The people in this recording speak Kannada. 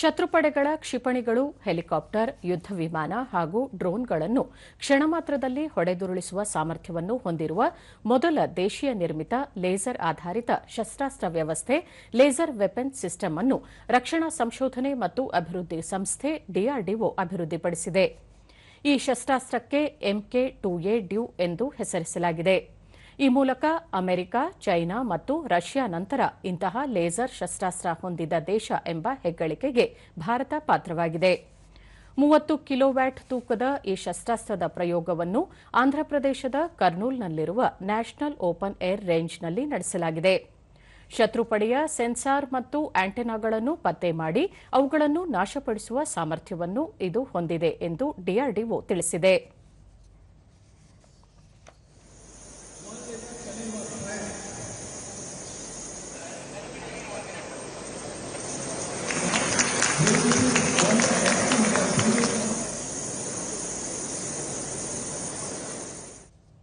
ಶತ್ರುಪಡೆಗಳ ಕ್ಷಿಪಣಿಗಳು, ಹೆಲಿಕಾಪ್ಟರ್, ಯುದ್ಧ ವಿಮಾನ ಹಾಗೂ ಡ್ರೋನ್ಗಳನ್ನು ಕ್ಷಣಮಾತ್ರದಲ್ಲಿ ಹೊಡೆದುರುಳಿಸುವ ಸಾಮರ್ಥ್ಯವನ್ನು ಹೊಂದಿರುವ ಮೊದಲ ದೇಶೀಯ ನಿರ್ಮಿತ ಲೇಸರ್ ಆಧಾರಿತ ಶಸ್ತ್ರಾಸ್ತ್ರ ವ್ಯವಸ್ಥೆ, ಲೇಸರ್ ವೆಪನ್ ಸಿಸ್ಟಮ್ ಅನ್ನು ರಕ್ಷಣಾ ಸಂಶೋಧನೆ ಮತ್ತು ಅಭಿವೃದ್ಧಿ ಸಂಸ್ಥೆ ಡಿಆರ್ಡಿಒ ಅಭಿವೃದ್ಧಿಪಡಿಸಿದೆ. ಈ ಶಸ್ತ್ರಾಸ್ತ್ರಕ್ಕೆ ಎಂಕೆ ಟು ಎ ಡ್ಯೂ ಎಂದು ಹೆಸರಿಸಲಾಗಿದೆ. ಈ ಮೂಲಕ ಅಮೆರಿಕ, ಚೈನಾ ಮತ್ತು ರಷ್ಯಾ ನಂತರ ಇಂತಹ ಲೇಸರ್ ಶಸ್ತ್ರಾಸ್ತ್ರ ಹೊಂದಿದ ದೇಶ ಎಂಬ ಹೆಗ್ಗಳಿಕೆಗೆ ಭಾರತ ಪಾತ್ರವಾಗಿದೆ. ಮೂವತ್ತು ಕಿಲೋವ್ಯಾಟ್ ತೂಕದ ಈ ಶಸ್ತ್ರಾಸ್ತ್ರದ ಪ್ರಯೋಗವನ್ನು ಆಂಧ್ರಪ್ರದೇಶದ ಕರ್ನೂಲ್ನಲ್ಲಿರುವ ನ್ಯಾಷನಲ್ ಓಪನ್ ಏರ್ ರೇಂಜ್ನಲ್ಲಿ ನಡೆಸಲಾಗಿದೆ. ಶತ್ರುಪಡೆಯ ಸೆನ್ಸಾರ್ ಮತ್ತು ಆಂಟೆನಾಗಳನ್ನು ಪತ್ತೆ ಮಾಡಿ ಅವುಗಳನ್ನು ನಾಶಪಡಿಸುವ ಸಾಮರ್ಥ್ಯವನ್ನು ಇದು ಹೊಂದಿದೆ ಎಂದು ಡಿಆರ್ಡಿಒ ತಿಳಿಸಿದೆ.